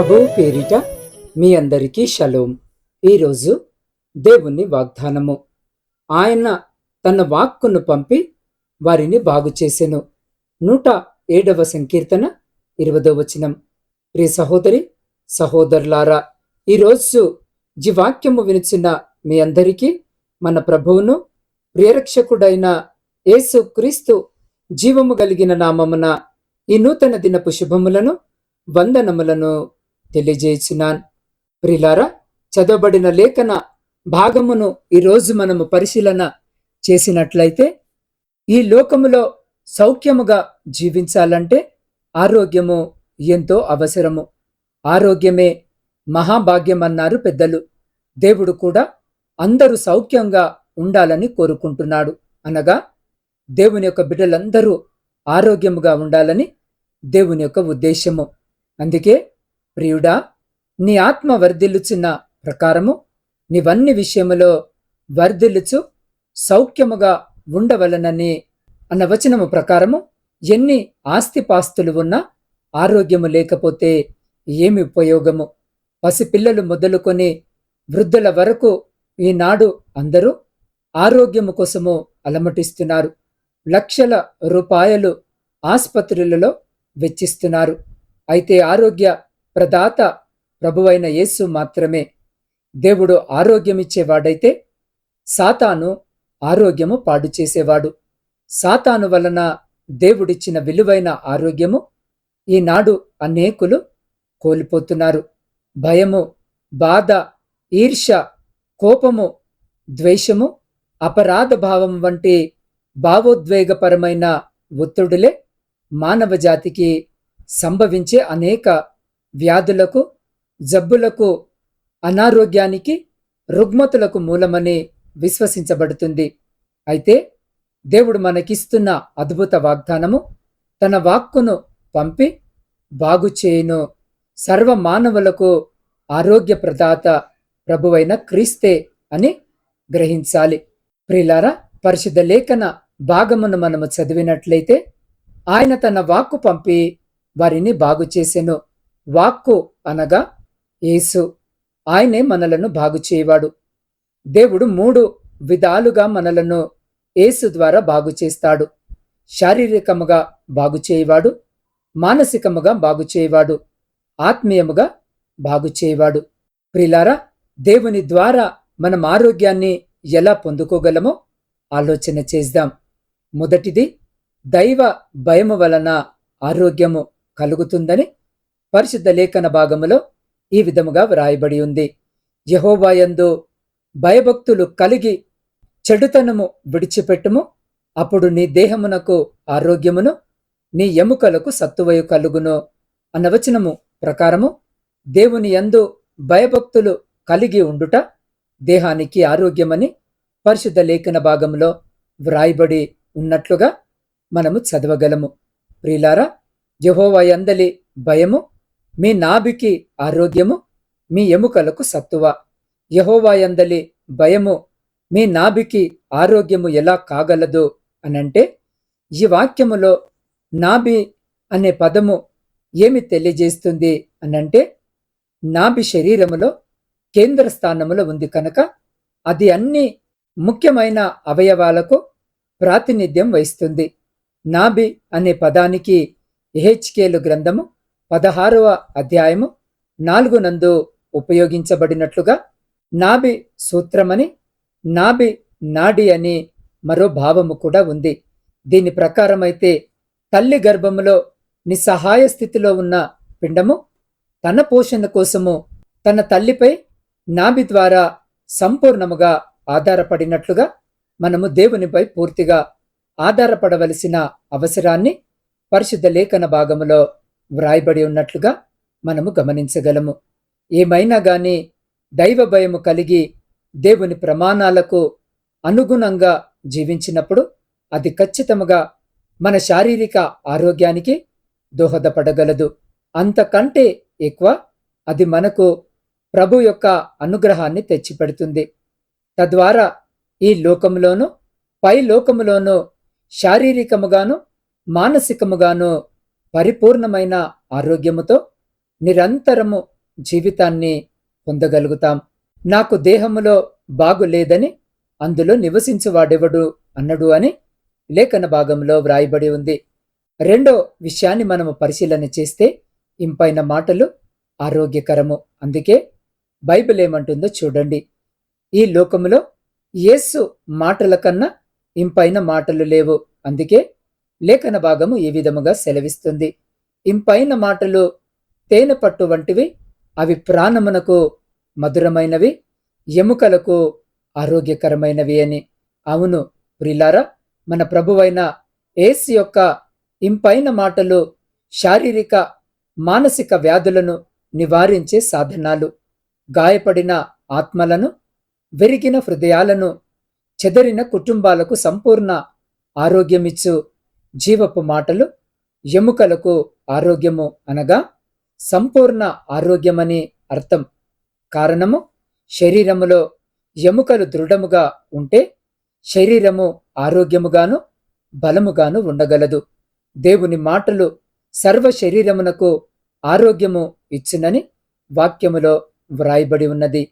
ప్రభు పేరిట మీ అందరికీ షలోం. ఈరోజు దేవుని వాగ్దానము. ఆయన తన వాక్కును పంపి వారిని బాగు చేసెను. నూట ఏడవ సంకీర్తన ఇరవదో వచనం. ప్రియ సహోదరి సహోదరులారా ఈరోజు జీవాక్యము వినిచిన మీ అందరికీ మన ప్రభువును ప్రియరక్షకుడైన యేసు క్రీస్తు జీవము కలిగిన నామమున ఈ నూతన దినపు శుభములను వందనములను తెలియజేయుచున్నాను ప్రిలారా చదవబడిన లేఖన భాగమును ఈరోజు మనము పరిశీలన చేసినట్లయితే ఈ లోకములో సౌఖ్యముగా జీవించాలంటే ఆరోగ్యము ఎంతో అవసరము. ఆరోగ్యమే మహాభాగ్యం అన్నారు పెద్దలు. దేవుడు కూడా అందరూ సౌఖ్యంగా ఉండాలని కోరుకుంటున్నాడు. అనగా దేవుని యొక్క బిడ్డలందరూ ఆరోగ్యముగా ఉండాలని దేవుని యొక్క ఉద్దేశము. అందుకే ప్రియుడా నీ ఆత్మ వర్ధిల్లుచున్న ప్రకారము నీవన్ని విషయములో వర్ధిల్లుచు సౌఖ్యముగా ఉండవలనని అన్న వచనము ప్రకారము ఎన్ని ఆస్తిపాస్తులు ఉన్నా ఆరోగ్యము లేకపోతే ఏమి ఉపయోగము? పసిపిల్లలు మొదలుకొని వృద్ధుల వరకు ఈనాడు అందరూ ఆరోగ్యము కోసము అలమటిస్తున్నారు. లక్షల రూపాయలు ఆసుపత్రులలో వెచ్చిస్తున్నారు. అయితే ఆరోగ్య ప్రదాత ప్రభువైన యేసు మాత్రమే. దేవుడు ఆరోగ్యమిచ్చేవాడైతే సాతాను ఆరోగ్యము పాడు చేసేవాడు. సాతాను వలన దేవుడిచ్చిన విలువైన ఆరోగ్యము ఈనాడు అనేకులు కోల్పోతున్నారు. భయము బాధ ఈర్ష కోపము ద్వేషము అపరాధ భావం వంటి భావోద్వేగపరమైన ఒత్తిడులే మానవ జాతికి సంభవించే అనేక వ్యాధులకు జబ్బులకు అనారోగ్యానికి రుగ్మతులకు మూలమని విశ్వసించబడుతుంది. అయితే దేవుడు మనకిస్తున్న అద్భుత వాగ్దానము తన వాక్కును పంపి బాగు చేయును. సర్వ మానవులకు ఆరోగ్య ప్రదాత ప్రభువైన క్రీస్తే అని గ్రహించాలి. ప్రిలారా పరిశుద్ధ లేఖన భాగమును మనము చదివినట్లయితే ఆయన తన వాక్కు పంపి వారిని బాగు చేసెను. వాక్కు అనగా యేసు. ఆయనే మనలను బాగు చేయవాడు. దేవుడు మూడు విధాలుగా మనలను యేసు ద్వారా బాగు చేస్తాడు. శారీరకముగా బాగు చేయవాడు మానసికముగా బాగు చేయవాడు ఆత్మీయముగా బాగు చేయవాడు. ప్రిలారా దేవుని ద్వారా మనం ఆరోగ్యాన్ని ఎలా పొందుకోగలమో ఆలోచన చేద్దాం. మొదటిది దైవ భయము వలన ఆరోగ్యము కలుగుతుందని పరిశుద్ధ లేఖన భాగములో ఈ విధముగా వ్రాయబడి ఉంది. యహోవాయందు భయభక్తులు కలిగి చెడుతనము విడిచిపెట్టుము. అప్పుడు నీ దేహమునకు ఆరోగ్యమును నీ ఎముకలకు సత్తువయు కలుగును అన్న వచనము ప్రకారము దేవుని యందు భయభక్తులు కలిగి ఉండుట దేహానికి ఆరోగ్యమని పరిశుద్ధ లేఖన భాగంలో వ్రాయబడి ఉన్నట్లుగా మనము చదవగలము. ప్రియులారా యహోవా యందలి భయము మీ నాభికి ఆరోగ్యము మీ ఎముకలకు సత్తువ. యహోవాయందలి భయము మీ నాభికి ఆరోగ్యము ఎలా కాగలదు అనంటే ఈ వాక్యములో నాభి అనే పదము ఏమి తెలియజేస్తుంది అనంటే నాభి శరీరములో కేంద్ర స్థానములో ఉంది కనుక అది అన్ని ముఖ్యమైన అవయవాలకు ప్రాతినిధ్యం వహిస్తుంది. నాభి అనే పదానికి ఎహెచ్కేలు గ్రంథము పదహారవ అధ్యాయము నాలుగు నందు ఉపయోగించబడినట్లుగా నాభి సూత్రమని నాభి నాడి అని మరో భావము కూడా ఉంది. దీని ప్రకారమైతే తల్లి గర్భములో నిస్సహాయ స్థితిలో ఉన్న పిండము తన పోషణ కోసము తన తల్లిపై నాభి ద్వారా సంపూర్ణముగా ఆధారపడినట్లుగా మనము దేవునిపై పూర్తిగా ఆధారపడవలసిన అవసరాన్ని పరిశుద్ధ లేఖన భాగములో వ్రాయబడి ఉన్నట్లుగా మనము గమనించగలము. ఏమైనా గాని దైవ భయము కలిగి దేవుని ప్రమాణాలకు అనుగుణంగా జీవించినప్పుడు అది ఖచ్చితంగా మన శారీరక ఆరోగ్యానికి దోహదపడగలదు. అంతకంటే ఎక్కువ అది మనకు ప్రభు యొక్క అనుగ్రహాన్ని తెచ్చిపెడుతుంది. తద్వారా ఈ లోకములోనూ పై లోకములోనూ శారీరకముగాను మానసికముగాను పరిపూర్ణమైన ఆరోగ్యముతో నిరంతరము జీవితాన్ని పొందగలుగుతాం. నాకు దేహములో బాగులేదని అందులో నివసించువాడెవడు అన్నడు అని లేఖన భాగంలో వ్రాయబడి ఉంది. రెండో విషయాన్ని మనము పరిశీలన చేస్తే ఇంపైన మాటలు ఆరోగ్యకరము. అందుకే బైబిల్ ఏమంటుందో చూడండి. ఈ లోకములో యేసు మాటల కన్నా ఇంపైన మాటలు లేవు. అందుకే లేఖన భాగము ఈ విధముగా సెలవిస్తుంది. ఇంపైన మాటలు తేనె పట్టు వంటివి అవి ప్రాణమునకు మధురమైనవి ఎముకలకు ఆరోగ్యకరమైనవి అని. అవును ప్రిలారా మన ప్రభువైన ఏస్ యొక్క ఇంపైన మాటలు శారీరక మానసిక వ్యాధులను నివారించే సాధనాలు. గాయపడిన ఆత్మలను విరిగిన హృదయాలను చెదరిన కుటుంబాలకు సంపూర్ణ ఆరోగ్యమిచ్చు. జీవపు మాటలు ఎముకలకు ఆరోగ్యము అనగా సంపూర్ణ ఆరోగ్యమని అర్థం. కారణము శరీరములో ఎముకలు దృఢముగా ఉంటే శరీరము ఆరోగ్యముగాను బలముగాను ఉండగలదు. దేవుని మాటలు సర్వ శరీరమునకు ఆరోగ్యము ఇచ్చునని వాక్యములో వ్రాయబడి ఉన్నది.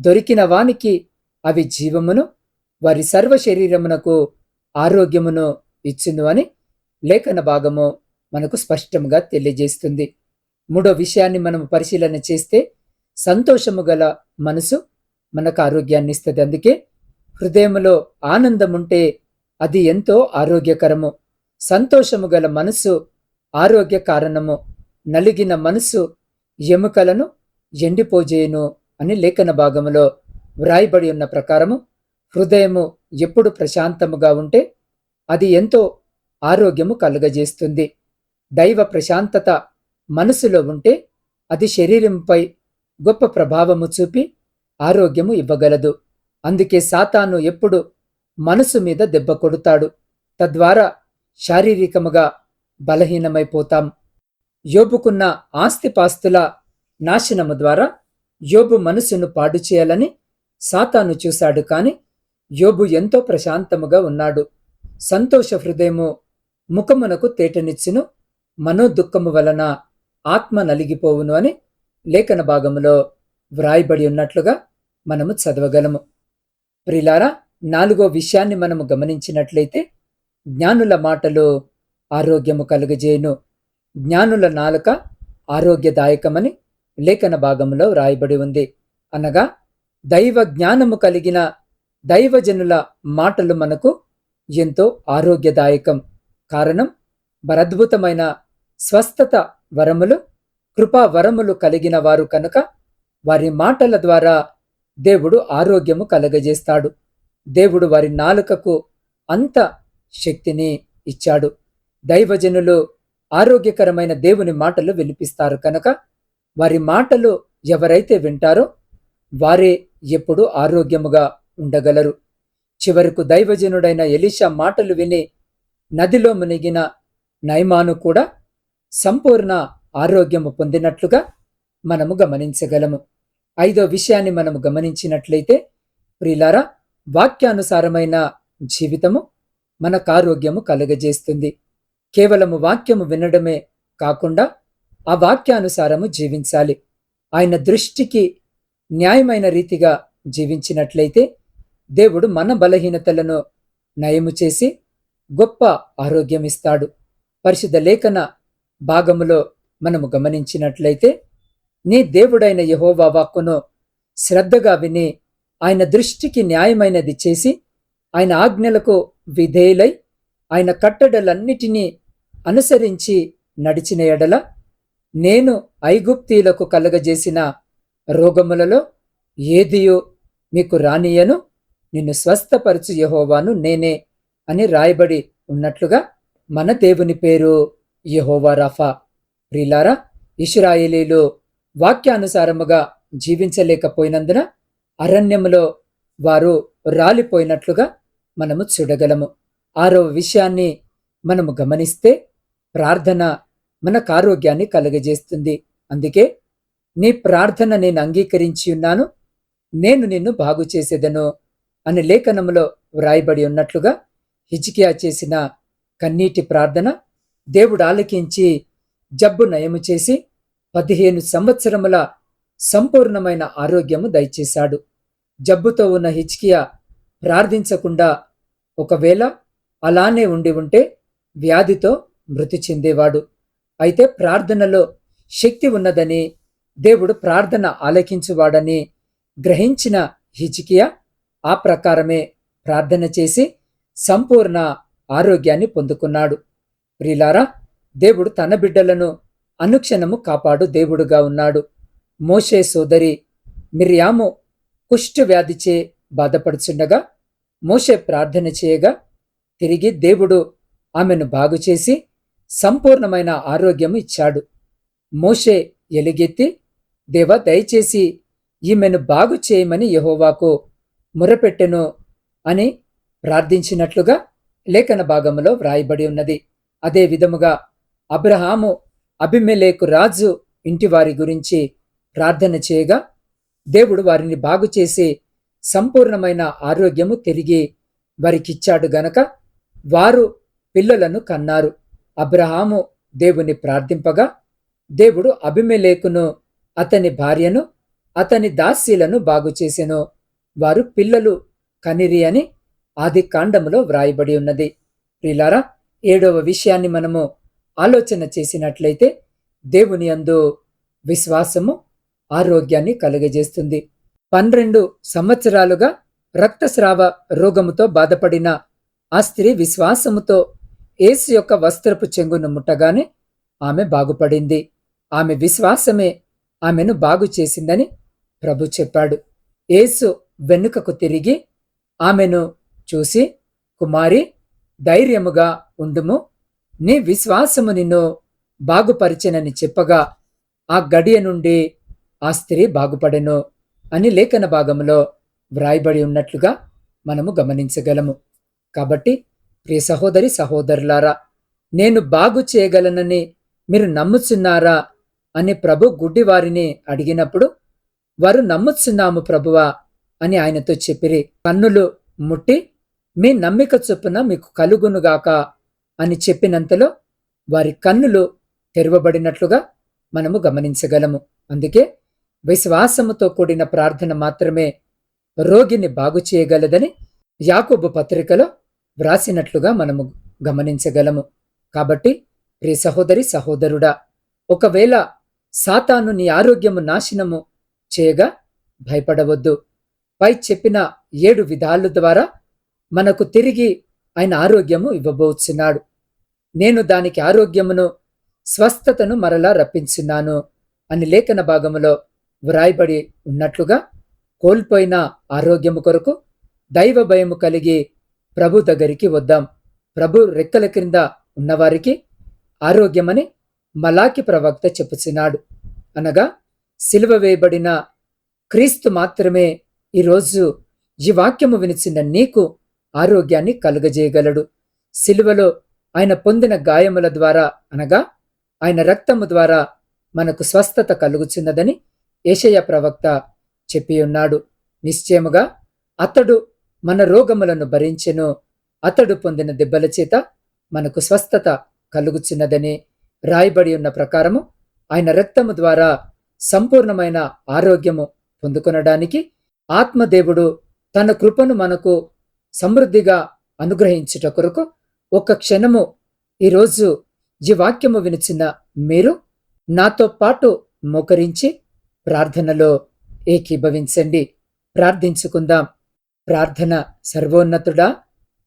దొరికిన వానికి అవి జీవమును వారి సర్వ శరీరమునకు ఆరోగ్యమును ఇచ్చును అని లేఖన భాగము మనకు స్పష్టంగా తెలియజేస్తుంది. మూడో విషయాన్ని మనం పరిశీలన చేస్తే సంతోషము గల మనసు మనకు ఆరోగ్యాన్ని ఇస్తుంది. అందుకే హృదయములో ఆనందం ఉంటే అది ఎంతో ఆరోగ్యకరము. సంతోషము గల మనసు ఆరోగ్య కారణము. నలిగిన మనసు ఎముకలను ఎండిపోజేయును అని లేఖన భాగములో వ్రాయబడి ఉన్న ప్రకారము హృదయము ఎప్పుడు ప్రశాంతముగా ఉంటే అది ఎంతో ఆరోగ్యము కలుగజేస్తుంది. దైవ ప్రశాంతత మనసులో ఉంటే అది శరీరంపై గొప్ప ప్రభావము చూపి ఆరోగ్యము ఇవ్వగలదు. అందుకే సాతాను ఎప్పుడు మనసు మీద దెబ్బ కొడతాడు. తద్వారా శారీరకముగా బలహీనమైపోతాం. యోబుకున్న ఆస్తిపాస్తుల నాశనము ద్వారా యోబు మనసును పాడు చేయాలని సాతాను చూశాడు కాని యోబు ఎంతో ప్రశాంతముగా ఉన్నాడు. సంతోష హృదయము ముఖమునకు తేటనిచ్చును మనోదుఖము వలన ఆత్మ నలిగిపోవును అని లేఖన భాగములో వ్రాయబడి ఉన్నట్లుగా మనము చదవగలము. ప్రిలారా నాలుగో విషయాన్ని మనము గమనించినట్లయితే జ్ఞానుల మాటలు ఆరోగ్యము కలుగజేయును. జ్ఞానుల నాలుక ఆరోగ్యదాయకమని లేఖన భాగంలో వ్రాయబడి ఉంది. అనగా దైవ జ్ఞానము కలిగిన దైవజనుల మాటలు మనకు ఎంతో ఆరోగ్యదాయకం. కారణం మరద్భుతమైన స్వస్థత వరములు కృపా వరములు కలిగిన వారు కనుక వారి మాటల ద్వారా దేవుడు ఆరోగ్యము కలగజేస్తాడు. దేవుడు వారి నాలుకకు అంత శక్తిని ఇచ్చాడు. దైవజనులు ఆరోగ్యకరమైన దేవుని మాటలు వినిపిస్తారు కనుక వారి మాటలు ఎవరైతే వింటారో వారే ఎప్పుడు ఆరోగ్యముగా ఉండగలరు. చివరకు దైవజనుడైన ఎలీషా మాటలు విని నదిలో మునిగిన నైమాను కూడా సంపూర్ణ ఆరోగ్యము పొందినట్లుగా మనము గమనించగలము. ఐదో విషయాన్ని మనము గమనించినట్లయితే ప్రిలారా వాక్యానుసారమైన జీవితము మనకు ఆరోగ్యము కలుగజేస్తుంది. కేవలము వాక్యము వినడమే కాకుండా ఆ వాక్యానుసారము జీవించాలి. ఆయన దృష్టికి న్యాయమైన రీతిగా జీవించినట్లయితే దేవుడు మన బలహీనతలను నయము చేసి గొప్ప ఆరోగ్యం ఇస్తాడు. పరిశుద్ధ లేఖన భాగములో మనము గమనించినట్లయితే నీ దేవుడైన యహోవా వాక్కును శ్రద్ధగా విని ఆయన దృష్టికి న్యాయమైనది చేసి ఆయన ఆజ్ఞలకు విధేయులై ఆయన కట్టడలన్నిటినీ అనుసరించి నడిచిన ఎడల నేను ఐగుప్తీలకు కలగజేసిన రోగములలో ఏదియో మీకు రానియను. నిన్ను స్వస్థపరచు యహోవాను నేనే అని రాయబడి ఉన్నట్లుగా మన దేవుని పేరు యహోవా రఫా. ప్రిలారా ఇష్రాయేలీలు వాక్యానుసారముగా జీవించలేకపోయినందున అరణ్యములో వారు రాలిపోయినట్లుగా మనము చూడగలము. ఆరో విషయాన్ని మనము గమనిస్తే ప్రార్థన మనకు ఆరోగ్యాన్ని కలుగజేస్తుంది. అందుకే నీ ప్రార్థన నేను అంగీకరించి ఉన్నాను నేను నిన్ను బాగు చేసేదను. అనే లేఖనములో వ్రాయబడి ఉన్నట్లుగా హిజికియా చేసిన కన్నీటి ప్రార్థన దేవుడు ఆలకించి జబ్బు నయము చేసి పదిహేను సంవత్సరముల సంపూర్ణమైన ఆరోగ్యము దయచేశాడు. జబ్బుతో ఉన్న హిచ్కియా ప్రార్థించకుండా ఒకవేళ అలానే ఉండి ఉంటే వ్యాధితో మృతి చెందేవాడు. అయితే ప్రార్థనలో శక్తి ఉన్నదని దేవుడు ప్రార్థన ఆలకించువాడని గ్రహించిన హిచికియా ఆ ప్రకారమే ప్రార్థన చేసి సంపూర్ణ ఆరోగ్యాన్ని పొందుకున్నాడు. ప్రిలారా దేవుడు తన బిడ్డలను అనుక్షణము కాపాడు దేవుడుగా ఉన్నాడు. మోషే సోదరి మిర్యాము కుష్టు వ్యాధిచే బాధపడుచుండగా మోషే ప్రార్థన చేయగా తిరిగి దేవుడు ఆమెను బాగుచేసి సంపూర్ణమైన ఆరోగ్యము ఇచ్చాడు. మోషే ఎలుగెత్తి దేవ దయచేసి ఈమెను బాగు చేయమని యహోవాకు మురపెట్టెను అని ప్రార్థించినట్లుగా లేఖన భాగంలో వ్రాయబడి ఉన్నది. అదే విధముగా అబ్రహాము అభిమెలేకు రాజు ఇంటివారి గురించి ప్రార్థన చేయగా దేవుడు వారిని బాగు చేసి సంపూర్ణమైన ఆరోగ్యము తిరిగి వారికిచ్చాడు గనక వారు పిల్లలను కన్నారు. అబ్రహాము దేవుని ప్రార్థింపగా దేవుడు అభిమెలేకును అతని భార్యను అతని దాస్యులను బాగు చేసెను. వారు పిల్లలు కనిరి అని ఆది కాండములో వ్రాయబడి ఉన్నది. ప్రిలారా ఏడవ విషయాన్ని మనము ఆలోచన చేసినట్లయితే దేవుని అందు విశ్వాసము ఆరోగ్యాన్ని కలుగజేస్తుంది. పన్నెండు సంవత్సరాలుగా రక్తస్రావ రోగముతో బాధపడిన ఆ స్త్రీ విశ్వాసముతో ఏసు యొక్క వస్త్రపు చెంగును ముట్టగానే ఆమె బాగుపడింది. ఆమె విశ్వాసమే ఆమెను బాగు చేసిందని ప్రభు చెప్పాడు. ఏసు వెనుకకు తిరిగి ఆమెను చూసి కుమారి ధైర్యముగా ఉండుము. నీ విశ్వాసము నిన్ను బాగుపరిచెనని చెప్పగా ఆ గడియ నుండి ఆ స్త్రీ బాగుపడెను అని లేఖన భాగంలో వ్రాయబడి ఉన్నట్లుగా మనము గమనించగలము. కాబట్టి ప్రియ సహోదరి సహోదరులారా నేను బాగు చేయగలనని మీరు నమ్ముచున్నారా అని ప్రభు గుడ్డివారిని అడిగినప్పుడు వారు నమ్ముచున్నాము ప్రభువా అని ఆయనతో చెప్పిరి. కన్నులు ముట్టి మీ నమ్మిక చొప్పున మీకు కలుగునుగాక అని చెప్పినంతలో వారి కన్నులు తెరవబడినట్లుగా మనము గమనించగలము. అందుకే విశ్వాసముతో కూడిన ప్రార్థన మాత్రమే రోగిని బాగు చేయగలదని యాకోబు పత్రికలో వ్రాసినట్లుగా మనము గమనించగలము. కాబట్టి ప్రియ సహోదరి సహోదరుడా ఒకవేళ సాతాను నీ ఆరోగ్యము నాశనము చేయగా భయపడవద్దు. పై చెప్పిన ఏడు విధాల ద్వారా మనకు తిరిగి ఆయన ఆరోగ్యము ఇవ్వబోచున్నాడు. నేను దానికి ఆరోగ్యమును స్వస్థతను మరలా రప్పించున్నాను అని లేఖన భాగములో వ్రాయబడి ఉన్నట్లుగా కోల్పోయిన ఆరోగ్యము కొరకు దైవ భయము కలిగి ప్రభు దగ్గరికి వద్దాం. ప్రభు రెక్కల క్రింద ఉన్నవారికి ఆరోగ్యమని మలాకి ప్రవక్త చెప్పుచున్నాడు. అనగా సిలువ వేయబడిన క్రీస్తు మాత్రమే ఈరోజు ఈ వాక్యము వినిచిన నీకు ఆరోగ్యాన్ని కలుగజేయగలడు. సిలువలో ఆయన పొందిన గాయముల ద్వారా అనగా ఆయన రక్తము ద్వారా మనకు స్వస్థత కలుగుచున్నదని ఏషయ ప్రవక్త చెప్పి ఉన్నాడు. నిశ్చయముగా అతడు మన రోగములను భరించెను. అతడు పొందిన దెబ్బల చేత మనకు స్వస్థత కలుగుచున్నదని రాయబడి ఉన్న ప్రకారము ఆయన రక్తము ద్వారా సంపూర్ణమైన ఆరోగ్యము పొందుకొనడానికి ఆత్మదేవుడు తన కృపను మనకు సమృద్ధిగా అనుగ్రహించుట కొరకు ఒక క్షణము ఈరోజు ఈ వాక్యము వినిచిన మీరు నాతో పాటు మోకరించి ప్రార్థనలో ఏకీభవించండి. ప్రార్థించుకుందాం. ప్రార్థన సర్వోన్నతుడా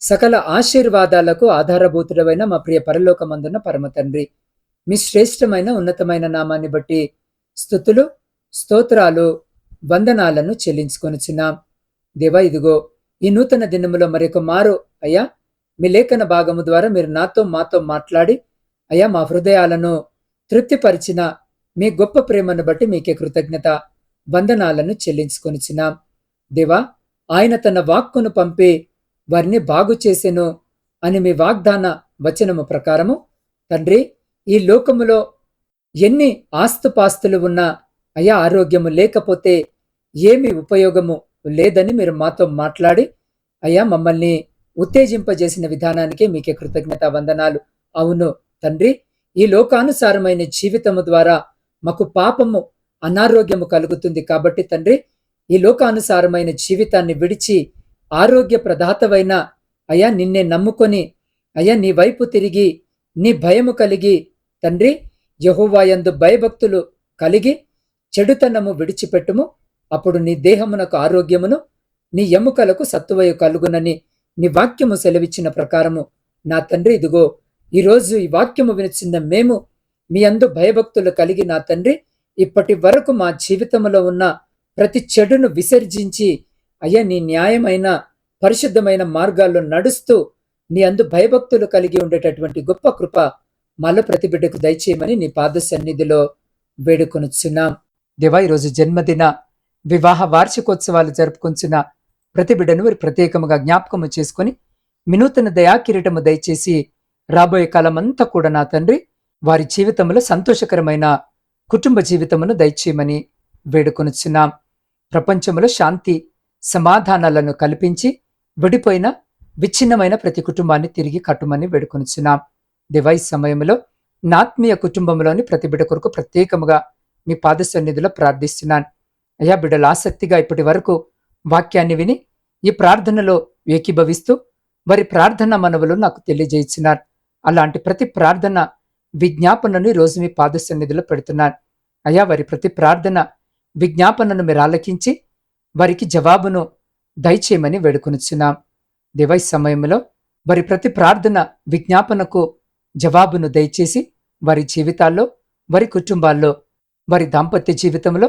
సకల ఆశీర్వాదాలకు ఆధారభూతుడమైన మా ప్రియ పరలోకమందున్న పరమతండ్రి మీ శ్రేష్టమైన ఉన్నతమైన నామాన్ని బట్టి స్థుతులు స్తోత్రాలు వందనాలను చెల్లించుకొనుచున్నాం. దేవా ఇదిగో ఈ నూతన దినములో మరొక మారు అయ్యా మీ లేఖన భాగము ద్వారా మీరు నాతో మాతో మాట్లాడి అయ్యా మా హృదయాలను తృప్తిపరిచిన మీ గొప్ప ప్రేమను బట్టి మీకే కృతజ్ఞత వందనాలను చెల్లించుకొనిచున్నాం. దేవా ఆయన తన వాక్కును పంపి వారిని బాగు చేసెను అని మీ వాగ్దాన వచనము ప్రకారము తండ్రి ఈ లోకములో ఎన్ని ఆస్తుపాస్తులు ఉన్నా అయా ఆరోగ్యము లేకపోతే ఏమి ఉపయోగము లేదని మీరు మాతో మాట్లాడి అయ్యా మమ్మల్ని ఉత్తేజింపజేసిన విధానానికి మీకే కృతజ్ఞత వందనాలు. అవును తండ్రి ఈ లోకానుసారమైన జీవితము ద్వారా మాకు పాపము అనారోగ్యము కలుగుతుంది కాబట్టి తండ్రి ఈ లోకానుసారమైన జీవితాన్ని విడిచి ఆరోగ్య ప్రదాతవైన అయ్యా నిన్నే నమ్ముకొని అయ్యా నీ వైపు తిరిగి నీ భయము కలిగి తండ్రి యహోవాయందు భయభక్తులు కలిగి చెడుతనము విడిచిపెట్టుము. అప్పుడు నీ దేహమునకు ఆరోగ్యమును నీ ఎముకలకు సత్తువయు కలుగునని నీ వాక్యము సెలవిచ్చిన ప్రకారము నా తండ్రి ఇదిగో ఈరోజు ఈ వాక్యము వినిచిన మేము మీ అందు భయభక్తులు కలిగి నా తండ్రి ఇప్పటి వరకు మా జీవితంలో ఉన్న ప్రతి చెడును విసర్జించి అయ్యా నీ న్యాయమైన పరిశుద్ధమైన మార్గాల్లో నడుస్తూ నీ అందు భయభక్తులు కలిగి ఉండేటటువంటి గొప్ప కృప మల్ల ప్రతి బిడ్డకు దయచేయమని నీ పాద సన్నిధిలో వేడుకొనుచున్నాం. దేవా ఈరోజు జన్మదిన వివాహ వార్షికోత్సవాలు జరుపుకొంచున్న ప్రతి బిడ్డను వారి ప్రత్యేకముగా జ్ఞాపకము చేసుకుని వినూతన దయాకిరీటము దయచేసి రాబోయే కాలమంతా కూడా నా తండ్రి వారి జీవితంలో సంతోషకరమైన కుటుంబ జీవితమును దయచేయమని వేడుకొనుచున్నాం. ప్రపంచంలో శాంతి సమాధానాలను కల్పించి విడిపోయిన విచ్ఛిన్నమైన ప్రతి కుటుంబాన్ని తిరిగి కట్టుమని వేడుకొనుచున్నాం. దివై సమయంలో నాత్మీయ కుటుంబంలోని ప్రతి బిడ్డ కొరకు ప్రత్యేకముగా మీ పాద సన్నిధిలో ప్రార్థిస్తున్నాను. అయ్యా బిడ్డలు ఆసక్తిగా ఇప్పటి వరకు వాక్యాన్ని విని ఈ ప్రార్థనలో ఏకీభవిస్తూ వారి ప్రార్థన మనవులు నాకు తెలియజేయించినారు అలాంటి ప్రతి ప్రార్థన విజ్ఞాపనను రోజు మీ పాద సన్నిధిలో పెడుతున్నాను అయ్యా వారి ప్రతి ప్రార్థన విజ్ఞాపనను మీరు ఆలకించి వారికి జవాబును దయచేయమని వేడుకొనిచున్నాం. దివై సమయంలో వారి ప్రతి ప్రార్థన విజ్ఞాపనకు జవాబును దయచేసి వారి జీవితాల్లో వారి కుటుంబాల్లో వారి దాంపత్య జీవితంలో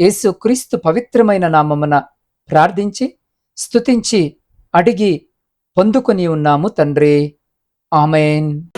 యేసు క్రీస్తు పవిత్రమైన నామమున ప్రార్థించి స్తుతించి అడిగి పొందుకొని ఉన్నాము తండ్రి. ఆమెన్.